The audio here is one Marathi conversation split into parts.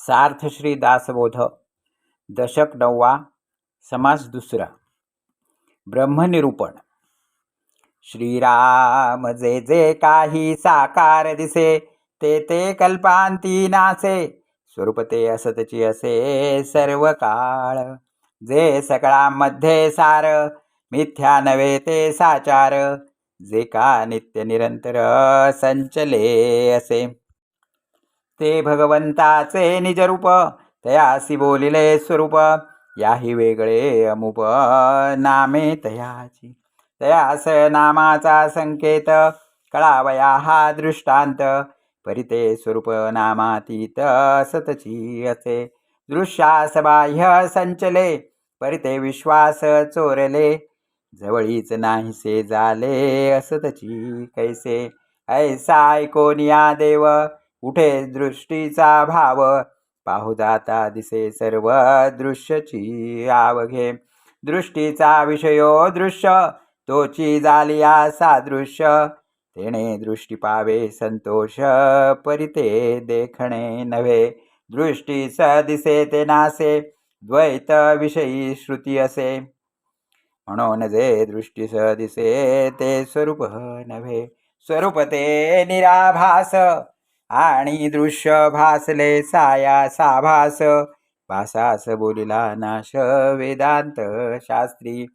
सार्थ श्री दासबोध दशक नववा समास दुसरा. ब्रह्मनिरूपण. श्रीराम जे जे काही साकार दिसे ते ते कल्पांती नासे स्वरूप ते असतची असे सर्व काळ. जे सकळामध्ये सार मिथ्या नव्हे ते साचार जे का नित्य निरंतर संचले असे. ते भगवंताचे निजरूप तयासी बोलिले स्वरूप. याही वेगळे अमुप नामे तयाची. तयास नामाचा संकेत कळावया हा दृष्टांत. परिते स्वरूप नामातीत सतची असे. दृश्यास बाह्य संचले परिते विश्वास चोरले. जवळीच नाहीसे झाले असतची कैसे. ऐसा ऐकोनिया देव उठे दृष्टीचा भाव? पाहू जाता दिसे सर्व दृश्यची आवघे. दृष्टीचा विषयो दृश्य तोची जालिया सादृश्य तेणे दृष्टी पावे संतोष परिते देखणे नव्हे. दृष्टी स दिसे ते नासे द्वैत विषयी श्रुती असे. म्हणून जे दृष्टी स दिसे ते स्वरूप नव्हे. स्वरूप ते निराभास आणि दृश्य भासले साया साभास. भासास बोलिला नाश वेदांत शास्त्री.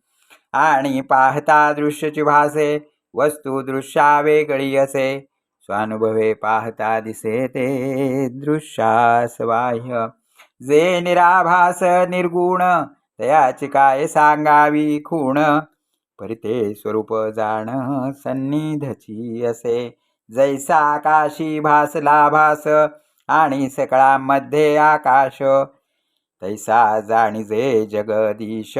आणि पाहता दृश्यची भासे वस्तू दृश्या वेगळी असे. स्वानुभवे पाहता दिसे ते दृश्यास बाह्य. जे निराभास निर्गुण तयाची काय सांगावी खूण? परिते स्वरूप जाण सन्निधची असे. जैसा आकाशी भासला भास आणि सकळामध्ये आकाश. तैसा जाणीजे जगदीश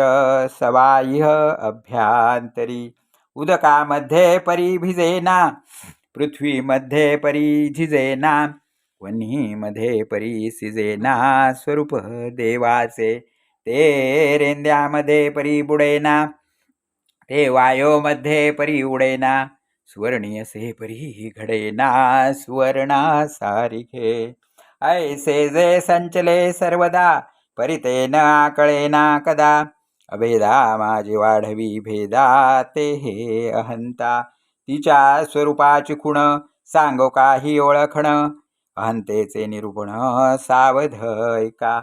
सवाह्य अभ्यांतरी. उदकामध्ये परी भिजेना पृथ्वीमध्ये परी झिजेना वन्हीमध्ये परी सिजेना स्वरूप देवाचे. ते रेंद्यामध्ये परी बुडेना ते वायोमध्ये परी उडेना. स्वर्णीयसे परी घडेना सुवर्णा सारिखे. ऐसे जे संचले सर्वदा परिते न आकळेना कदा. अभेदा माझी वाढवी भेदा ते हे अहंता. तिच्या स्वरूपाची खुण सांगो काही ओळखण. अहंतेचे निरूपण सावध ऐका.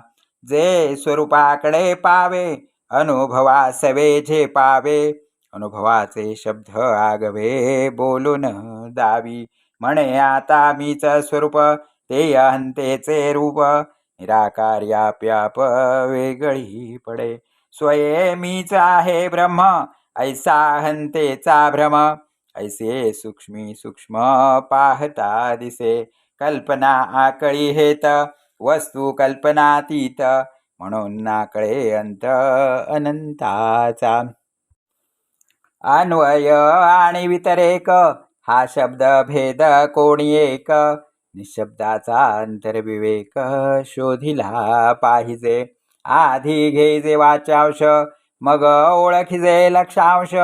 जे स्वरूपाकडे पावे अनुभवा सवे जे पावे. अनुभवाचे शब्द आगवे बोलून दावी. म्हणे आता मीच स्वरूप ते अहंतेचे रूप. निराकार्याप्याप वेगळी पडे. स्वये मीच आहे ब्रह्म ऐसा हंतेचा भ्रम. ऐसे सूक्ष्मी सूक्ष्म पाहता दिसे. कल्पना आकळी हेत वस्तू कल्पनातीत. म्हणून नाकळे अंत अनंताचा. अन्वय आणि वितरेक हा शब्द भेद कोणी एक निशब्दाचा अंतर्विवेक शोधिला पाहिजे आधी घेजे वाचांश मग ओळखिजे लक्षांश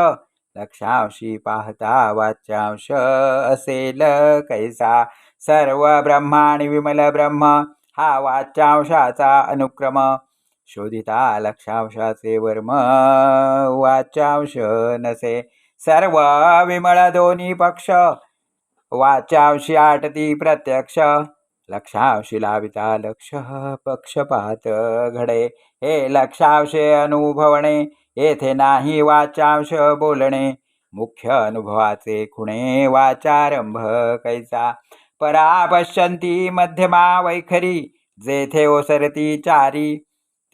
लक्षांशी पाहता वाचांश असेल कैसा सर्व ब्रह्माणी विमल ब्रह्म हा वाचांशाचा अनुक्रम शोधिता लक्षांशाचे वर्म वाचांश नसे. सर्व विमळ दोन्ही पक्ष वाचांशी आटती प्रत्यक्ष. लक्षांशी लाविता लक्ष पक्षपात घडे. हे लक्षांशे अनुभवणे येथे नाही वाचांश बोलणे. मुख्य अनुभवाचे खुणे वाचारंभ कैसा. परा पश्यंती मध्यमा वैखरी जेथे ओसरती चारी.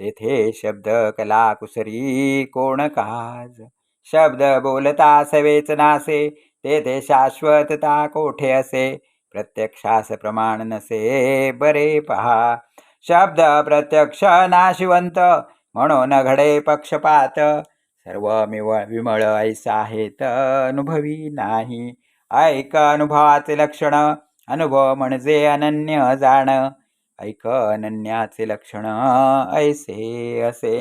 तेथे शब्द कला कुसरी कोण काज? शब्द बोलता सवेच नासे तेथे शाश्वतता कोठे असे? प्रत्यक्षास प्रमाण नसे बरे पहा. शब्द प्रत्यक्ष नाशिवंत म्हणून घडे पक्षपात. सर्व मिव विमळ ऐसा आहेत अनुभवी नाही. ऐक अनुभवाचे लक्षण अनुभव म्हणजे अनन्य जाण. ऐक अनन्याचे लक्षण ऐसे असे.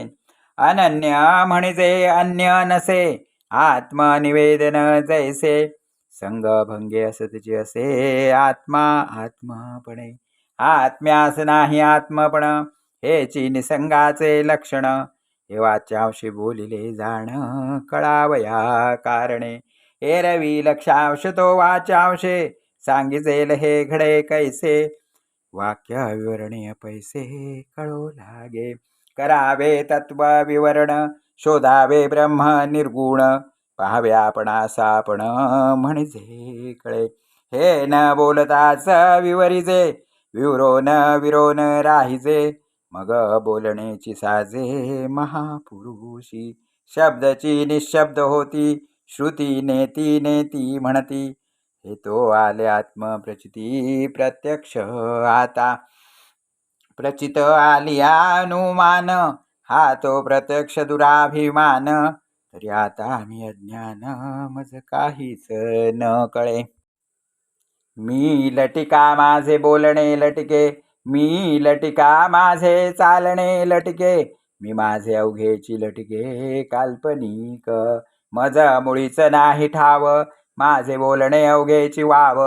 अनन्या म्हणजे अन्य नसे आत्मनिवेदन जैसे. संगभंगे असतचे असे आत्मा आत्मापणे आत्म्यास नाही आत्मपण हेची निसंगाचे लक्षण. हे वाच्यावशी बोलिले जाण कळावया कारणे. एरवी लक्षावश तो वाचावशे सांगिजेल हे घडे कैसे. वाक्य विवरणीय पैसे कळो लागे. करावे तत्व विवरण शोधावे ब्रह्म निर्गुण. पाहावे आपण आपण म्हणजे कळे. हे न बोलताच विवरिजे विवरो न विरो राहिजे. मग बोलण्याची साजे महापुरुषी. शब्दची निशब्द होती श्रुती नेती नेती म्हणती. हे तो आले आत्मप्रचिती प्रत्यक्ष. आता प्रचित आली अनुमान हा तो प्रत्यक्ष दुराभिमान. तरी आता मी अज्ञान मज काहीच न कळे. मी लटिका माझे बोलणे लटिके मी लटिका माझे चालणे लटिके मी माझे अवघेची लटिके काल्पनिक. मज मुळीच नाही ठाव माझे बोलणे अवघेची वाव.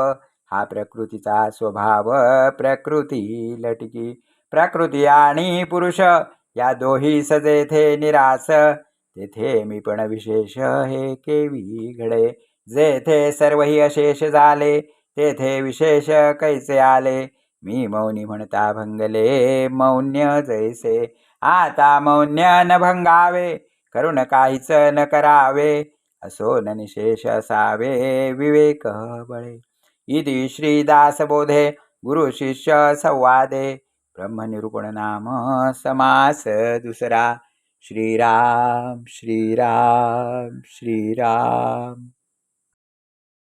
हा प्रकृतीचा स्वभाव प्रकृती लटकी. प्रकृती आणि पुरुष या दोही सजेथे निरास. तेथे मी पण विशेष हे केवी घडे. जेथे सर्वही अशेष झाले तेथे विशेष कैसे आले? मी मौनी म्हणता भंगले मौन्य जैसे. आता मौन्य न भंगावे करून काहीच न करावे. असो ननिशेष सावे विवेक बळे. इति श्रीदासबोधे गुरु शिष्य संवादे. ब्रह्मनिरूपण नाम समास दुसरा. श्रीराम श्रीराम श्रीराम.